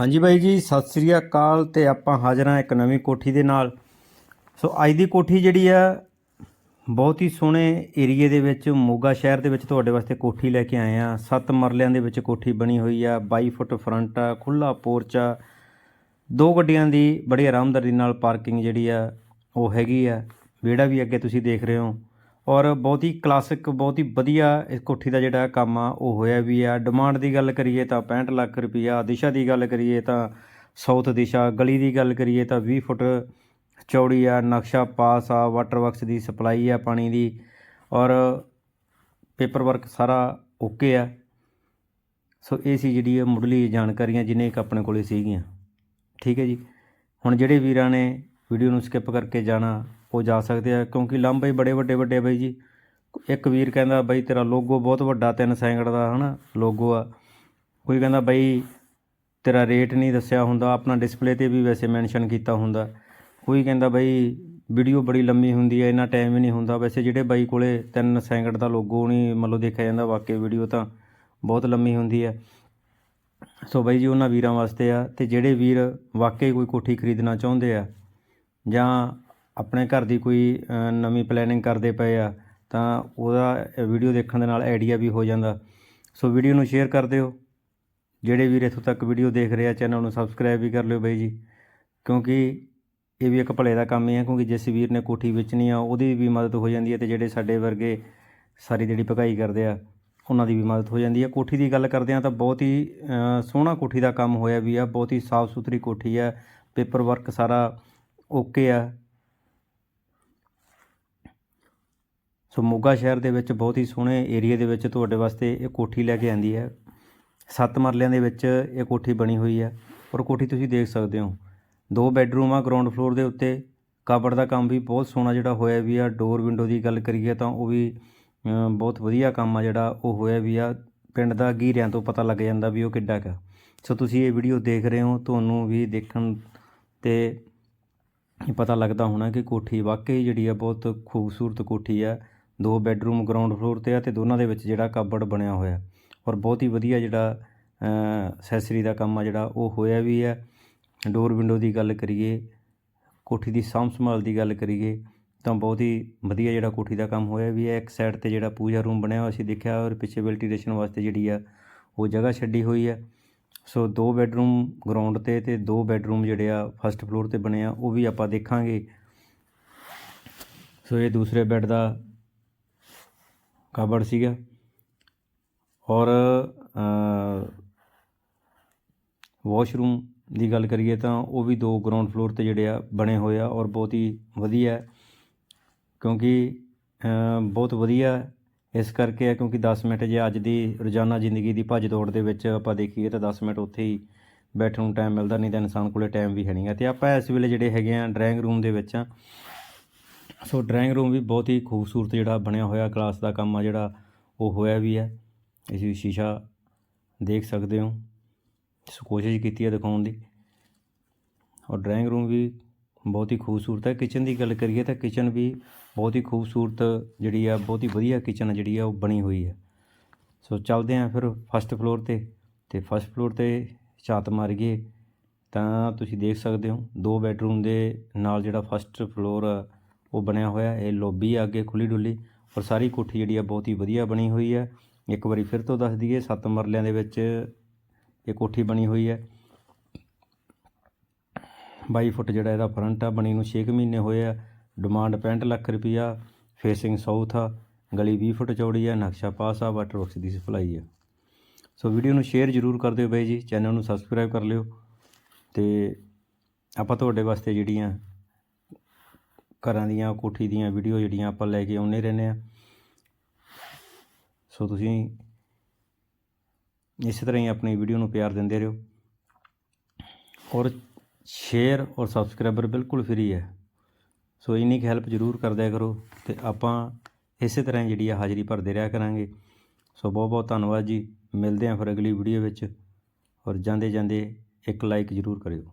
ਹਾਂਜੀ ਬਾਈ ਜੀ, ਸਤਿ ਸ੍ਰੀ ਅਕਾਲ ਤੇ ਆਪਾਂ ਹਾਜ਼ਰ ਹਾਂ ਇੱਕ ਨਵੀਂ ਕੋਠੀ ਦੇ ਨਾਲ। ਸੋ ਅੱਜ ਦੀ ਕੋਠੀ ਜਿਹੜੀ ਆ, ਬਹੁਤ ਹੀ ਸੋਹਣੇ ਏਰੀਏ ਦੇ ਵਿੱਚ, ਮੋਗਾ ਸ਼ਹਿਰ ਦੇ ਵਿੱਚ ਤੁਹਾਡੇ ਵਾਸਤੇ ਕੋਠੀ ਲੈ ਕੇ ਆਏ ਆ ਸੱਤ ਮਰਲਿਆਂ ਦੇ ਵਿੱਚ ਕੋਠੀ ਬਣੀ ਹੋਈ ਆ 22 ਫੁੱਟ ਫਰੰਟ ਆ ਖੁੱਲਾ ਪੋਰਚ ਆ। ਦੋ ਗੱਡੀਆਂ ਦੀ ਬੜੀ ਆਰਾਮਦਾਰੀ ਨਾਲ ਪਾਰਕਿੰਗ ਜਿਹੜੀ ਆ, ਉਹ ਹੈਗੀ ਆ। ਵਿਹੜਾ ਵੀ ਅੱਗੇ ਤੁਸੀਂ ਦੇਖ ਰਹੇ ਹੋ। ਔਰ ਬਹੁਤ ਹੀ ਕਲਾਸਿਕ ਬਹੁਤ ਹੀ ਵਧੀਆ ਇਸ ਕੋਠੀ ਦਾ ਜਿਹੜਾ ਕੰਮ ਆ, ਉਹ ਹੋਇਆ ਵੀ ਆ। ਡਿਮਾਂਡ ਦੀ ਗੱਲ ਕਰੀਏ ਤਾਂ 65 ਲੱਖ ਰੁਪਈਆ, ਦਿਸ਼ਾ ਦੀ ਗੱਲ ਕਰੀਏ ਤਾਂ ਸਾਊਥ ਦਿਸ਼ਾ, ਗਲੀ ਦੀ ਗੱਲ ਕਰੀਏ ਤਾਂ 20 ਫੁੱਟ ਚੌੜੀ ਆ, ਨਕਸ਼ਾ ਪਾਸ ਆ ਵਾਟਰ ਵਰਕਸ ਦੀ ਸਪਲਾਈ ਆ, ਪਾਣੀ ਦੀ। ਔਰ ਪੇਪਰ ਵਰਕ ਸਾਰਾ ਓਕੇ ਆ। ਸੋ ਇਹ ਸੀ ਜਿਹੜੀ ਇਹ ਮੁੱਢਲੀ ਜਾਣਕਾਰੀਆਂ, ਜਿਨੇ ਇੱਕ ਆਪਣੇ ਕੋਲੇ ਸੀਗੀਆਂ। ਠੀਕ ਹੈ ਜੀ? ਹੁਣ ਜਿਹੜੇ ਵੀਰਾਂ ਨੇ ਵੀਡੀਓ ਨੂੰ ਸਕਿਪ ਕਰਕੇ ਜਾਣਾ, ਉਹ ਜਾ ਸਕਦੇ ਆ, ਕਿਉਂਕਿ ਲੰਬਾਈ ਬੜੇ ਵੱਡੇ ਵੱਡੇ ਬਾਈ ਜੀ। ਇੱਕ ਵੀਰ ਕਹਿੰਦਾ, ਬਾਈ ਤੇਰਾ ਲੋਗੋ ਬਹੁਤ ਵੱਡਾ, ਤਿੰਨ ਸੈਂਕੜ ਦਾ, ਹਨਾ ਲੋਗੋ ਆ। ਕੋਈ ਕਹਿੰਦਾ, ਬਾਈ ਤੇਰਾ ਰੇਟ ਨਹੀਂ ਦੱਸਿਆ ਹੁੰਦਾ, ਆਪਣਾ ਡਿਸਪਲੇ ਤੇ ਵੀ ਵੈਸੇ ਮੈਂਸ਼ਨ ਕੀਤਾ ਹੁੰਦਾ। ਕੋਈ ਕਹਿੰਦਾ, ਬਾਈ ਵੀਡੀਓ ਬੜੀ ਲੰਮੀ ਹੁੰਦੀ ਹੈ ਇੰਨਾ ਟਾਈਮ ਹੀ ਨਹੀਂ ਹੁੰਦਾ। ਵੈਸੇ ਜਿਹੜੇ ਬਾਈ ਕੋਲੇ ਤਿੰਨ ਸੈਂਕੜ ਦਾ ਲੋਗੋ ਨਹੀਂ, ਮਤਲਬ ਦੇਖਿਆ ਜਾਂਦਾ, ਵਾਕਈ ਵੀਡੀਓ ਤਾਂ ਬਹੁਤ ਲੰਮੀ ਹੁੰਦੀ ਹੈ ਸੋ ਬਾਈ ਜੀ, ਉਹਨਾਂ ਵੀਰਾਂ ਵਾਸਤੇ ਆ, ਤੇ ਜਿਹੜੇ ਵੀਰ ਵਾਕਈ ਕੋਈ ਕੋਠੀ ਖਰੀਦਣਾ ਚਾਹੁੰਦੇ ਆ ਜਾਂ ਆਪਣੇ ਘਰ ਦੀ ਕੋਈ ਨਵੀਂ ਪਲੈਨਿੰਗ ਕਰਦੇ ਪਏ ਆ, ਤਾਂ ਉਹਦਾ ਵੀਡੀਓ ਦੇਖਣ ਦੇ ਨਾਲ ਆਈਡੀਆ ਵੀ ਹੋ ਜਾਂਦਾ। ਸੋ ਵੀਡੀਓ ਨੂੰ ਸ਼ੇਅਰ ਕਰ ਦਿਓ। ਜਿਹੜੇ ਵੀਰ ਇੱਥੋਂ ਤੱਕ ਵੀਡੀਓ ਦੇਖ ਰਹੇ ਆ ਚੈਨਲ ਨੂੰ ਸਬਸਕ੍ਰਾਈਬ ਵੀ ਕਰ ਲਿਓ ਬਾਈ ਜੀ। ਕਿਉਂਕਿ ਇਹ ਵੀ ਇੱਕ ਭਲੇ ਦਾ ਕੰਮ ਹੀ ਹੈ ਕਿਉਂਕਿ ਜਿਸ ਵੀਰ ਨੇ ਕੋਠੀ ਵੇਚਣੀ ਆ, ਉਹਦੀ ਵੀ ਮਦਦ ਹੋ ਜਾਂਦੀ ਹੈ ਤੇ ਜਿਹੜੇ ਸਾਡੇ ਵਰਗੇ ਸਾਰੀ ਜਿਹੜੀ ਭਗਾਈ ਕਰਦੇ ਆ, ਉਹਨਾਂ ਦੀ ਵੀ ਮਦਦ ਹੋ ਜਾਂਦੀ ਹੈ ਕੋਠੀ ਦੀ ਗੱਲ ਕਰਦੇ ਆ ਤਾਂ ਬਹੁਤ ਹੀ ਸੋਹਣਾ ਕੋਠੀ ਦਾ ਕੰਮ ਹੋਇਆ ਵੀ ਆ, ਬਹੁਤ ਹੀ ਸਾਫ਼ ਸੁਥਰੀ ਕੋਠੀ ਆ ਪੇਪਰ ਵਰਕ ਸਾਰਾ ਓਕੇ ਆ। ਸੋ ਮੋਗਾ ਸ਼ਹਿਰ ਦੇ ਵਿੱਚ ਬਹੁਤ ਹੀ ਸੋਹਣੇ ਏਰੀਆ ਦੇ ਵਿੱਚ ਤੁਹਾਡੇ ਵਾਸਤੇ ਇਹ ਕੋਠੀ ਲੈ ਕੇ ਆਂਦੀ ਹੈ। ਸੱਤ ਮਰਲਿਆਂ ਦੇ ਵਿੱਚ ਇਹ ਕੋਠੀ ਬਣੀ ਹੋਈ ਹੈ ਔਰ ਕੋਠੀ ਤੁਸੀਂ ਦੇਖ ਸਕਦੇ ਹੋ। ਦੋ ਬੈੱਡਰੂਮ ਆ ਗਰਾਊਂਡ ਫਲੋਰ ਦੇ ਉੱਤੇ। ਕਬੜ ਦਾ ਕੰਮ ਵੀ ਬਹੁਤ ਸੋਹਣਾ ਜਿਹੜਾ ਹੋਇਆ ਵੀ ਆ। ਡੋਰ ਵਿੰਡੋ ਦੀ ਗੱਲ ਕਰੀਏ ਤਾਂ ਉਹ ਵੀ ਬਹੁਤ ਵਧੀਆ ਕੰਮ ਆ ਜਿਹੜਾ ਉਹ ਹੋਇਆ ਵੀ ਆ। ਪਿੰਡ ਦਾ ਗੀਰਿਆਂ ਤੋਂ ਪਤਾ ਲੱਗ ਜਾਂਦਾ ਵੀ ਉਹ ਕਿੱਡਾ ਕਾ ਸੋ ਤੁਸੀਂ ਇਹ ਵੀਡੀਓ ਦੇਖ ਰਹੇ ਹੋ। ਤੁਹਾਨੂੰ ਵੀ ਦੇਖਣ ਤੇ ਪਤਾ ਲੱਗਦਾ ਹੋਣਾ ਕਿ ਕੋਠੀ ਵਾਕਈ ਜਿਹੜੀ ਆ ਬਹੁਤ ਖੂਬਸੂਰਤ ਕੋਠੀ ਆ। ਦੋ ਬੈੱਡਰੂਮ, ਗਰਾਊਂਡ ਫਲੋਰ ਤੇ ਆ ਤੇ ਦੋਨਾਂ ਦੇ ਵਿੱਚ ਜਿਹੜਾ ਕਬੜ ਬਣਿਆ ਹੋਇਆ। ਔਰ ਬਹੁਤ ਹੀ ਵਧੀਆ ਜਿਹੜਾ ਅਸੈਸਰੀ ਦਾ ਕੰਮ ਆ ਜਿਹੜਾ, ਉਹ ਹੋਇਆ ਵੀ ਹੈ ਡੋਰ ਵਿੰਡੋ ਦੀ ਗੱਲ ਕਰੀਏ, ਕੋਠੀ ਦੀ ਸਾਂਭ ਸੰਭਾਲ ਦੀ ਗੱਲ ਕਰੀਏ, ਤਾਂ ਬਹੁਤ ਹੀ ਵਧੀਆ ਜਿਹੜਾ ਕੋਠੀ ਦਾ ਕੰਮ ਹੋਇਆ ਵੀ ਹੈ ਇੱਕ ਸਾਈਡ ਤੇ ਜਿਹੜਾ ਪੂਜਾ ਰੂਮ ਬਣਿਆ ਹੋਇਆ ਸੀ ਦੇਖਿਆ ਔਰ ਪਿੱਛੇ ਵੈਂਟੀਲੇਸ਼ਨ ਵਾਸਤੇ ਜਿਹੜੀ ਆ, ਉਹ ਜਗ੍ਹਾ ਛੱਡੀ ਹੋਈ ਹੈ ਸੋ ਦੋ ਬੈੱਡਰੂਮ ਗਰਾਊਂਡ ਤੇ ਤੇ ਦੋ ਬੈੱਡਰੂਮ ਜਿਹੜੇ ਆ ਫਸਟ ਫਲੋਰ ਤੇ ਬਣੇ ਆ, ਉਹ ਵੀ ਆਪਾਂ ਦੇਖਾਂਗੇ। ਸੋ ਇਹ ਦੂਸਰੇ ਬੈੱਡ ਦਾ ਕਬੜ ਸੀਗਾ। ਔਰ ਵਾਸ਼ਰੂਮ ਦੀ ਗੱਲ ਕਰੀਏ ਤਾਂ ਉਹ ਵੀ ਦੋ ਗਰਾਊਂਡ ਫਲੋਰ ਤੇ ਜਿਹੜੇ ਆ ਬਣੇ ਹੋਏ ਆ ਔਰ ਬਹੁਤ ਹੀ ਵਧੀਆ ਕਿਉਂਕਿ ਬਹੁਤ ਵਧੀਆ ਇਸ ਕਰਕੇ ਹੈ ਕਿਉਂਕਿ 10 ਮਿੰਟ ਜੇ ਅੱਜ ਦੀ ਰੋਜ਼ਾਨਾ ਜ਼ਿੰਦਗੀ ਦੀ ਭੱਜ ਦੌੜ ਦੇ ਵਿੱਚ ਆਪਾਂ ਦੇਖੀਏ ਤਾਂ 10 ਮਿੰਟ ਉੱਥੇ ਹੀ ਬੈਠਣ ਨੂੰ ਟਾਈਮ ਮਿਲਦਾ, ਨਹੀਂ ਤਾਂ ਇਨਸਾਨ ਕੋਲੇ ਟਾਈਮ ਵੀ ਹੈ ਨਹੀਂਗਾ ਤੇ ਆਪਾਂ ਇਸ ਵੇਲੇ ਜਿਹੜੇ ਹੈਗੇ ਆ ਡਰਾਇੰਗ ਰੂਮ ਦੇ ਵਿੱਚ ਆ। ਸੋ ਡਰਾਇੰਗ ਰੂਮ ਵੀ ਬਹੁਤ ਹੀ ਖੂਬਸੂਰਤ ਜਿਹੜਾ ਬਣਿਆ ਹੋਇਆ ਕਲਾਸ ਦਾ ਕੰਮ ਆ, ਜਿਹੜਾ ਉਹ ਹੋਇਆ ਵੀ ਹੈ। ਅਸੀਂ ਸ਼ੀਸ਼ਾ ਦੇਖ ਸਕਦੇ ਹੋ। ਸੋ ਕੋਸ਼ਿਸ਼ ਕੀਤੀ ਹੈ ਦਿਖਾਉਣ ਦੀ। ਔਰ ਡਰਾਇੰਗ ਰੂਮ ਵੀ ਬਹੁਤ ਹੀ ਖੂਬਸੂਰਤ ਹੈ। ਕਿਚਨ ਦੀ ਗੱਲ ਕਰੀਏ ਤਾਂ ਕਿਚਨ ਵੀ ਬਹੁਤ ਹੀ ਖੂਬਸੂਰਤ ਜਿਹੜੀ ਆ, ਬਹੁਤ ਹੀ ਵਧੀਆ ਕਿਚਨ ਜਿਹੜੀ ਆ, ਉਹ ਬਣੀ ਹੋਈ ਹੈ। ਸੋ ਚੱਲਦੇ ਆਂ ਫਿਰ ਫਸਟ ਫਲੋਰ ਤੇ ਤੇ ਫਸਟ ਫਲੋਰ ਤੇ ਛਾਤ ਮਾਰੀਏ ਤਾਂ ਤੁਸੀਂ ਦੇਖ ਸਕਦੇ ਹੋ, ਦੋ ਬੈਡਰੂਮ ਦੇ ਨਾਲ ਜਿਹੜਾ ਫਸਟ ਫਲੋਰ ਆ, ਉਹ ਬਣਿਆ ਹੋਇਆ ਇਹ ਲੌਬੀ ਆ ਅੱਗੇ ਖੁੱਲੀ ਡੁੱਲੀ ਔਰ ਸਾਰੀ ਕੋਠੀ ਜਿਹੜੀ ਆ, ਬਹੁਤ ਹੀ ਵਧੀਆ ਬਣੀ ਹੋਈ ਹੈ। ਇੱਕ ਵਾਰੀ ਫਿਰ ਤੋਂ ਦੱਸ ਦਈਏ, ਸੱਤ ਮਰਲਿਆਂ ਦੇ ਵਿੱਚ ਇਹ ਕੋਠੀ ਬਣੀ ਹੋਈ ਹੈ। 22 ਫੁੱਟ ਜਿਹੜਾ ਇਹਦਾ ਫਰੰਟ ਆ, ਬਣੀ ਨੂੰ 6 ਮਹੀਨੇ ਹੋਏ ਆ। ਡਿਮਾਂਡ 65 ਲੱਖ ਰੁਪਈਆ, ਫੇਸਿੰਗ ਸਾਊਥ ਆ, ਗਲੀ 20 ਫੁੱਟ ਚੌੜੀ ਆ, ਨਕਸ਼ਾ ਪਾਸ ਆ, ਵਾਟਰ ਵਰਕਸ ਦੀ ਸਪਲਾਈ ਆ। ਸੋ ਵੀਡੀਓ ਨੂੰ ਸ਼ੇਅਰ ਜ਼ਰੂਰ ਕਰ ਦਿਓ ਬਾਈ ਜੀ, ਚੈਨਲ ਨੂੰ ਸਬਸਕ੍ਰਾਈਬ ਕਰ ਲਿਓ। ਤੇ ਆਪਾਂ ਤੁਹਾਡੇ ਵਾਸਤੇ ਜਿਹੜੀਆਂ ਘਰਾਂ ਦੀਆਂ, ਕੋਠੀ ਦੀਆਂ ਵੀਡੀਓ ਜਿਹੜੀਆਂ ਆਪਾਂ ਲੈ ਕੇ ਆਉਂਦੇ ਰਹਿੰਦੇ ਆ। ਸੋ ਤੁਸੀਂ ਇਸੇ ਤਰ੍ਹਾਂ ਹੀ ਆਪਣੀ ਵੀਡੀਓ ਨੂੰ ਪਿਆਰ ਦਿੰਦੇ ਰਹੋ। ਔਰ ਸ਼ੇਅਰ ਔਰ ਸਬਸਕ੍ਰਾਈਬਰ ਬਿਲਕੁਲ ਫ੍ਰੀ ਹੈ। ਸੋ ਇੰਨੀ ਕੁ ਹੈਲਪ ਜ਼ਰੂਰ ਕਰਦਿਆ ਕਰੋ ਤੇ ਆਪਾਂ ਇਸੇ ਤਰ੍ਹਾਂ ਹੀ ਜਿਹੜੀ ਆ ਹਾਜ਼ਰੀ ਭਰਦੇ ਰਿਹਾ ਕਰਾਂਗੇ। ਸੋ ਬਹੁਤ ਬਹੁਤ ਧੰਨਵਾਦ ਜੀ। ਮਿਲਦੇ ਹਾਂ ਫਿਰ ਅਗਲੀ ਵੀਡੀਓ ਵਿੱਚ। ਔਰ ਜਾਂਦੇ ਜਾਂਦੇ ਇੱਕ ਲਾਈਕ ਜ਼ਰੂਰ ਕਰਿਓ।